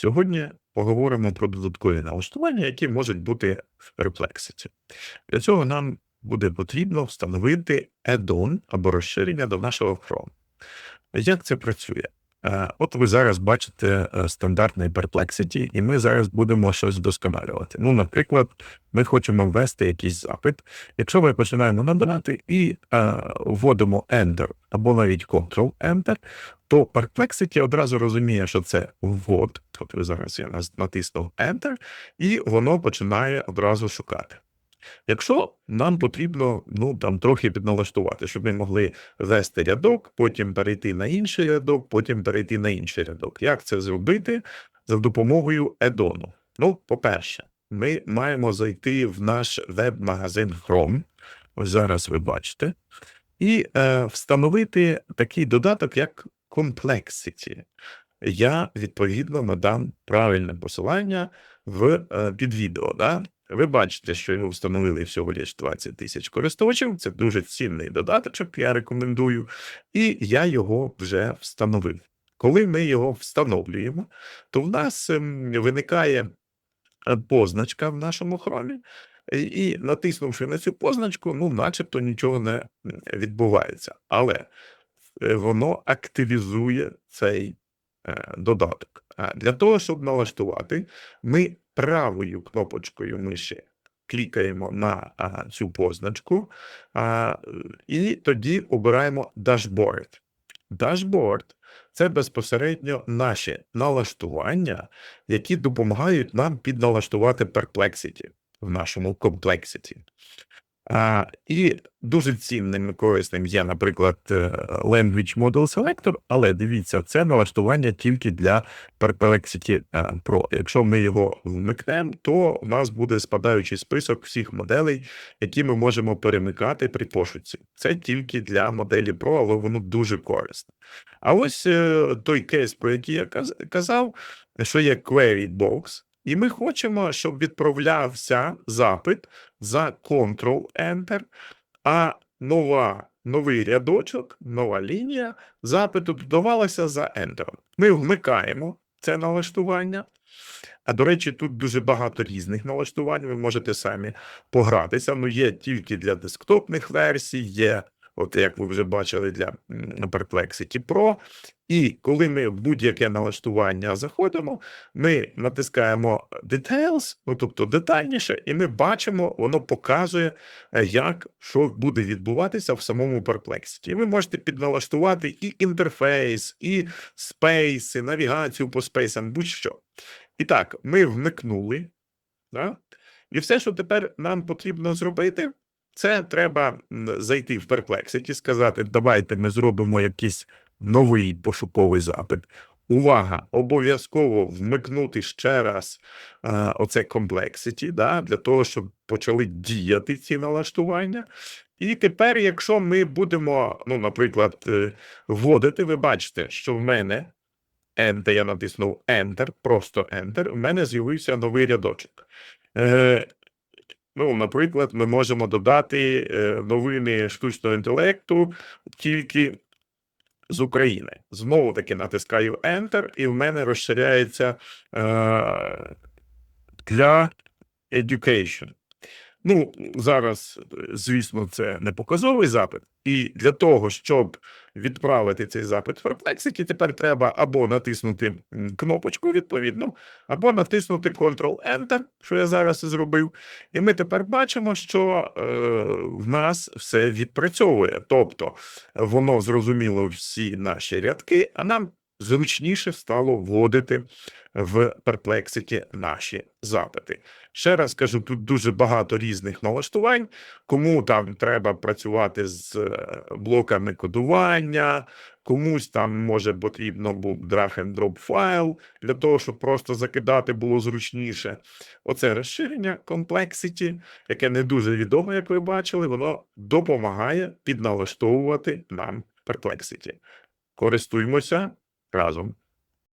Сьогодні поговоримо про додаткові налаштування, які можуть бути в Perplexity. Для цього нам буде потрібно встановити add-on або розширення до нашого Chrome. Як це працює? Е, От ви зараз бачите е, стандартний Perplexity, і ми зараз будемо щось вдосконалювати. Ну, наприклад, ми хочемо ввести якийсь запит. Якщо ми починаємо набирати і е, вводимо Enter або навіть Ctrl-Enter, то Perplexity одразу розуміє, що це ввод. Тобто зараз я натиснув Enter, і воно починає одразу шукати. Якщо нам потрібно ну, там, трохи підналаштувати, щоб ми могли ввести рядок, потім перейти на інший рядок, потім перейти на інший рядок. Як це зробити за допомогою Едону? Ну, по-перше, ми маємо зайти в наш веб-магазин Chrome. Ось зараз ви бачите, і е, встановити такий додаток, як Complexity. Я відповідно надам правильне посилання в е, під відео. Да? Ви бачите, що його встановили всього лише 20 тисяч користувачів. Це дуже цінний додаточок, я рекомендую. І я його вже встановив. Коли ми його встановлюємо, то в нас ем, виникає е, позначка в нашому хромі, і, і натиснувши на цю позначку, ну, начебто нічого не відбувається. Але е, воно активізує цей е, додаток. А для того, щоб налаштувати, ми правою кнопочкою миші клікаємо на а, цю позначку, а, і тоді обираємо дашборд. Дашборд це безпосередньо наші налаштування, які допомагають нам підналаштувати Perplexity в нашому Complexity. А, і дуже цінним і корисним є, наприклад, е, Language Model Selector, але дивіться, це налаштування тільки для Perplexity е, Pro. Якщо ми його вмикнемо, то у нас буде спадаючий список всіх моделей, які ми можемо перемикати при пошуці. Це тільки для моделі Pro, але воно дуже корисне. А ось е, той кейс, про який я казав, що є Query Box, і ми хочемо, щоб відправлявся запит за Ctrl-Enter, а нова, новий рядочок, нова лінія запиту додавалася за Enter. Ми вмикаємо це налаштування. А до речі, тут дуже багато різних налаштувань. Ви можете самі погратися. Ну, є тільки для десктопних версій, є, от як ви вже бачили, для Perplexity Pro. І коли ми в будь-яке налаштування заходимо, ми натискаємо Details, ну тобто детальніше, і ми бачимо, воно показує, е, як що буде відбуватися в самому Perplexity. І ви можете підналаштувати і інтерфейс, і спейс, і навігацію по спейсам, будь-що. І так, ми вмикнули. Да? І все, що тепер нам потрібно зробити, це треба зайти в Perplexity, сказати, давайте ми зробимо якийсь новий пошуковий запит. Увага! Обов'язково вмикнути ще раз е, оце Complexity, да, для того, щоб почали діяти ці налаштування. І тепер, якщо ми будемо, ну, наприклад, е, вводити, ви бачите, що в мене Enter, я натиснув Enter, просто Enter, в мене з'явився новий рядочок. Е, ну, наприклад, ми можемо додати е, новини штучного інтелекту тільки з України. Знову таки натискаю Enter, і в мене розширяється е, для Education. Ну, зараз, звісно, це не показовий запит, і для того, щоб відправити цей запит в Perplexity, тепер треба або натиснути кнопочку відповідно, або натиснути Ctrl-Enter, що я зараз зробив. І ми тепер бачимо, що е, в нас все відпрацьовує. Тобто воно зрозуміло всі наші рядки, а нам зручніше стало вводити в Perplexity наші запити. Ще раз кажу, тут дуже багато різних налаштувань. Кому там треба працювати з е, блоками кодування, комусь там може потрібно був drag and drop файл для того, щоб просто закидати було зручніше. Оце розширення Complexity, яке не дуже відоме, як ви бачили, воно допомагає підналаштовувати нам Perplexity. Користуємося разом.